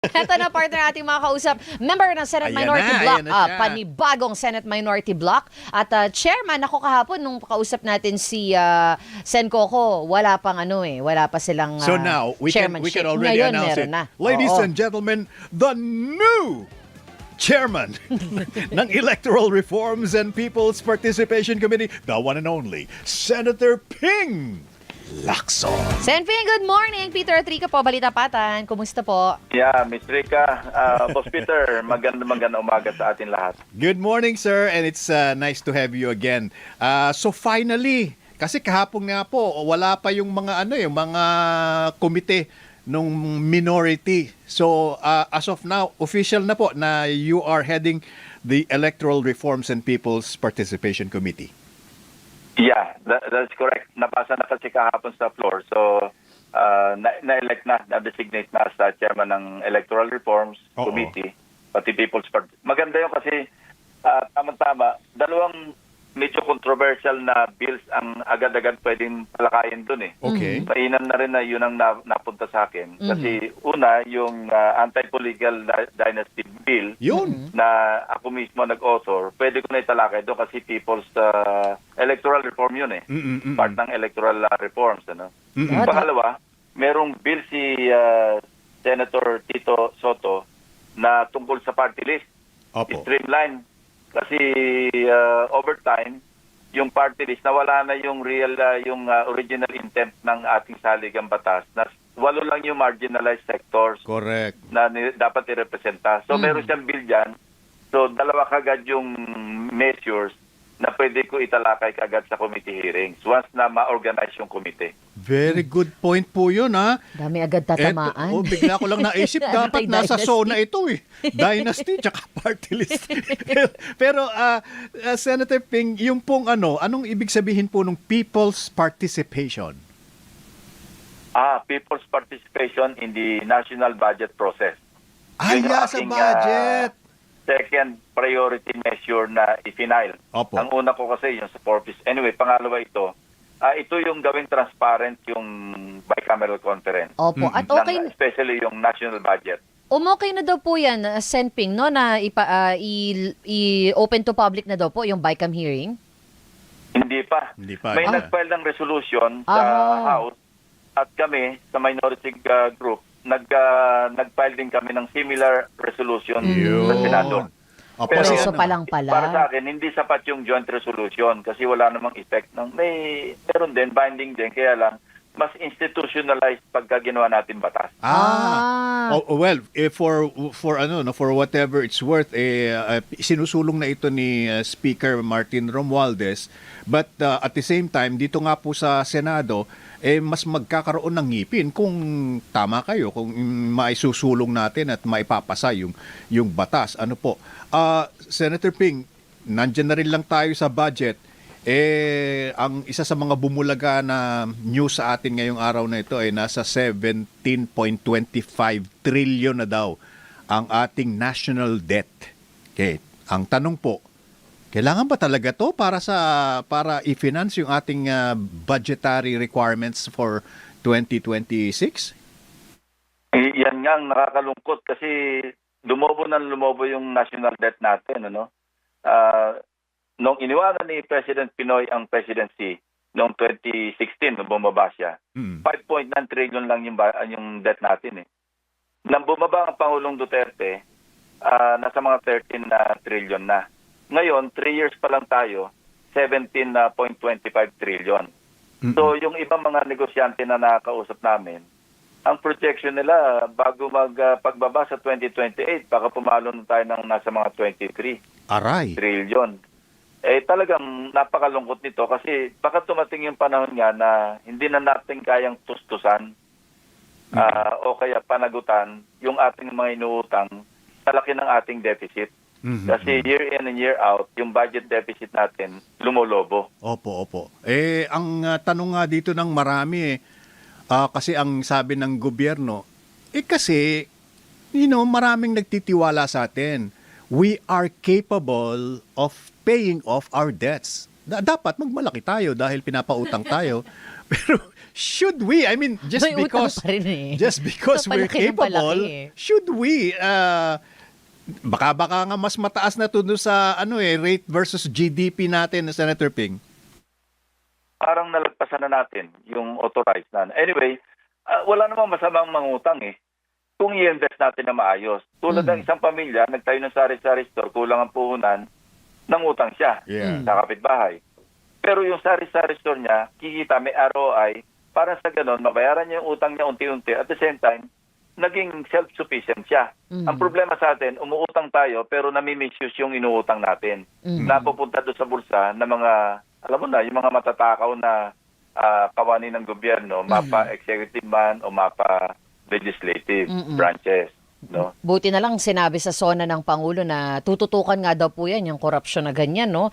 Ito na partner ating mga kausap, member ng Senate Ayan Minority na, Bloc, ayan na ah, siya. panibagong Senate Minority Bloc. At ah, chairman, ako kahapon nung kausap natin si uh, Sen Coco, wala pang ano eh, wala pa silang So ah, now, we can, we can already Ngayon, announce it. na. Ladies Oo. and gentlemen, the new chairman ng Electoral Reforms and People's Participation Committee, the one and only, Senator Ping Lacson. Sen Ping, good morning. Peter Atrica po, Balita Patan. Kumusta po? Yeah, Miss Rika, uh, Boss Peter, maganda maganda umaga sa atin lahat. Good morning, sir, and it's uh, nice to have you again. Uh, so finally, kasi kahapon nga po, wala pa yung mga ano yung mga komite nung minority. So uh, as of now, official na po na you are heading the Electoral Reforms and People's Participation Committee. Yeah, that, that's correct. Nabasa na kasi kahapon sa floor. So, uh, na- na-elect na, na-designate na sa chairman ng Electoral Reforms Oo. Committee, pati People's Party. Maganda yun kasi, uh, tama-tama, dalawang medyo controversial na bills ang agad-agad pwedeng palakayin dun eh. Okay. Mainam na rin na yun ang na- napunta sa akin. Kasi una, yung uh, anti-political di- dynasty bill, Yun. na ako mismo nag-author, pwede ko na italakay doon kasi people's uh, electoral reform yun eh. Mm-mm-mm. Part ng electoral uh, reforms. Ano? Mm-mm. Pangalawa, merong bill si uh, Senator Tito Soto na tungkol sa party list. Opo. Streamline. Kasi uh, over time, yung party list, nawala na yung real, uh, yung uh, original intent ng ating saligang batas na walo lang yung marginalized sectors Correct. na ni- dapat i-representa. So, meron siyang bill dyan. So, dalawa kagad yung measures na pwede ko italakay kagad sa committee hearings once na ma-organize yung committee. Very good point po yun, ha? Dami agad tatamaan. Eto, oh, bigla ko lang naisip, dapat nasa zona ito eh. Dynasty tsaka party list. Pero ah, ah, Senator Ping, yung pong ano, anong ibig sabihin po ng people's participation? Ah, people's participation in the national budget process. Ay, yeah, sa budget. ah, second priority measure na i-final. Opo. Ang una ko kasi yung sa purpose. Anyway, pangalawa ito, ah, ito yung gawing transparent yung bicameral conference. Opo. Mm-mm. At okay, ng- especially yung national budget. umokay na daw po yan, uh, Sen Ping, no, na ipa, ah, i, i- open to public na daw po yung BICAM hearing? Hindi pa. Hindi pa. May Ah. nag-file ng resolution sa Ah. House at kami sa minority uh, group nag uh, nag-file din kami ng similar resolution sa Senado. Opo, Pero Kasi so ano, pa lang pala. Para sa akin hindi sapat yung joint resolution kasi wala namang effect ng may meron din binding din kaya lang mas institutionalized pagka ginawa natin batas. Ah. Ah. Oh, well, eh, for for ano no for whatever it's worth eh uh, sinusulong na ito ni uh, Speaker Martin Romualdez but uh, at the same time dito nga po sa Senado eh mas magkakaroon ng ngipin kung tama kayo kung maisusulong natin at maipapasa yung yung batas ano po Ah, Senator Ping nandiyan na rin lang tayo sa budget eh ang isa sa mga bumulaga na news sa atin ngayong araw na ito ay nasa 17.25 trillion na daw ang ating national debt. Okay, ang tanong po, kailangan ba talaga to para sa para i-finance yung ating ah, budgetary requirements for 2026? Eh, yan nga ang nakakalungkot kasi lumobo na lumobo yung national debt natin ano. Ah, nung iniwanan ni President Pinoy ang presidency noong 2016 nung bumaba siya, Mm. 5.9 trillion lang yung, yung debt natin eh. Nang bumaba ang Pangulong Duterte, ah, nasa mga 13 na trillion na. Ngayon, 3 years pa lang tayo, 17.25 trillion. Mm-mm. So yung ibang mga negosyante na nakakausap namin, ang projection nila bago mag ah, pagbaba sa 2028, baka pumalo na tayo ng nasa mga 23 Aray. trillion. Eh talagang napakalungkot nito kasi baka tumating yung panahon nga na hindi na natin kayang tustusan ah, o kaya panagutan yung ating mga inuutang sa laki ng ating deficit. Mhm. Kasi year in and year out, yung budget deficit natin lumolobo. Opo, opo. Eh, ang ah, tanong nga dito ng marami eh, ah, kasi ang sabi ng gobyerno, eh kasi, you know, maraming nagtitiwala sa atin. We are capable of paying off our debts. Da- dapat magmalaki tayo dahil pinapautang tayo. Pero should we? I mean, just May because eh. just because we're Palaki ng capable, eh. should we uh, baka baka nga mas mataas na to sa ano eh rate versus GDP natin Senator Ping. parang nalagpasan na natin yung authorized na. Anyway, ah, wala namang masamang mangutang eh. Kung i-invest natin na maayos. Tulad ng isang pamilya, nagtayo ng sari-sari store, kulang ang puhunan, nangutang siya Yeah. sa kapitbahay. Pero yung sari-sari store niya, kikita may ROI, para sa ganun, mabayaran niya yung utang niya unti-unti. At the same time, naging self-sufficient siya. Mm. Ang problema sa atin, umuutang tayo pero nami-misuse yung inuutang natin. Mm. Napupunta doon sa bulsa ng mga, alam mo na, yung mga matatakaw na ah, kawani ng gobyerno, mapa executive man o mapa legislative Mm-mm. branches. No? Buti na lang sinabi sa sona ng Pangulo na tututukan nga daw po yan, yung korupsyon na ganyan, no?